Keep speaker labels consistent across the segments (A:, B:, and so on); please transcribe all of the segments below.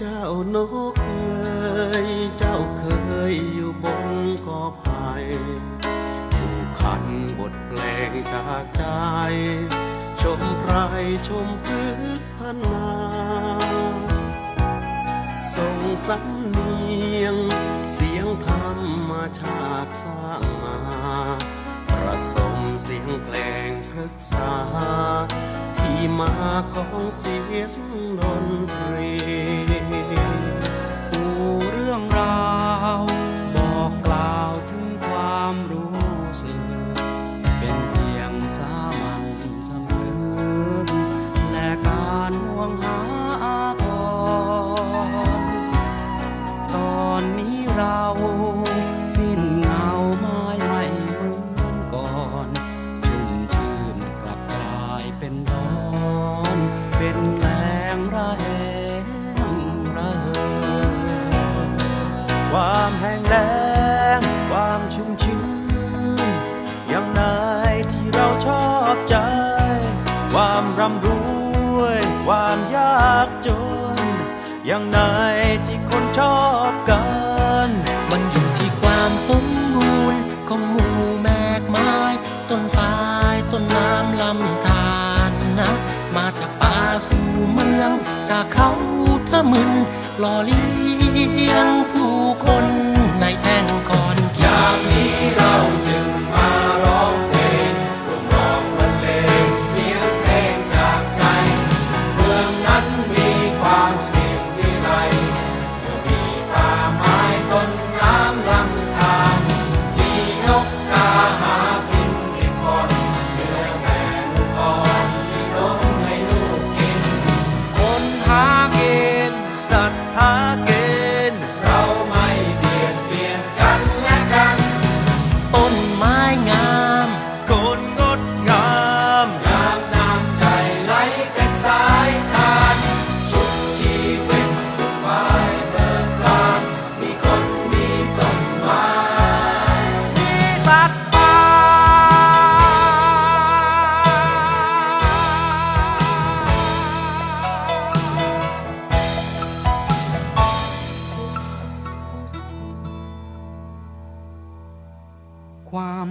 A: จ้านกเอ๋ยเจ้าเคยอยู่บนกอไผ่ผู้ขันบทเพลงจากใจ ชมไพรชมพืชพันนาส่งสำเนียง เสียงธรรมชาติสร้างมาประสมเสียงเพลงพฤกษา ที่มาของเสียงดนตรี
B: อนเป็นแรงระแหงระเหิน
A: ความแห้งแล้งความชุ่มชื้นอย่างนายที่เราชอบใจ
C: เขาทะมึนหล่อเลี้ยงผู้คนในแท่งคอนกรีต
A: คน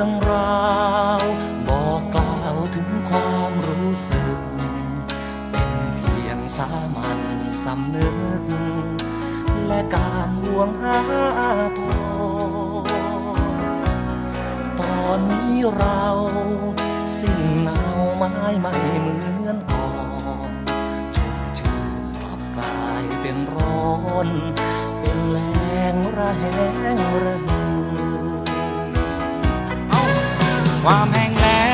C: รื่องราว บอกกล่าวถึงความรู้สึก เป็นเพียงสามัญสำนึก และการห่วงหาทรตอนนี้เราสิ้นเงาไม้ไม่เหมือนก่อนชุ่มชื่นกลับกลายเป็นร้อน เป็นแรงระแหงระหื
B: ความแห้งแล้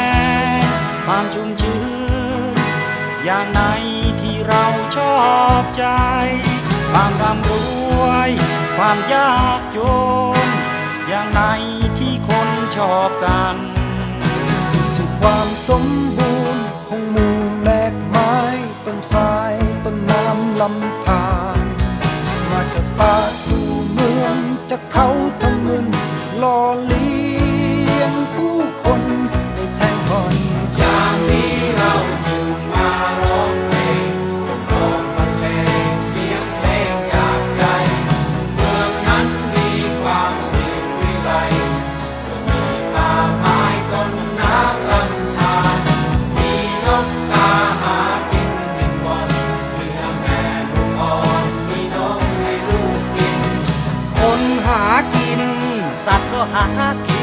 B: งความชุ่มชื้น อย่างไหนที่เราชอบใจ ความร่ำรวย ความยากจน อย่างไหนที่คนชอบกัน
D: ถึงความสม สัต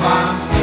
A: ความสุ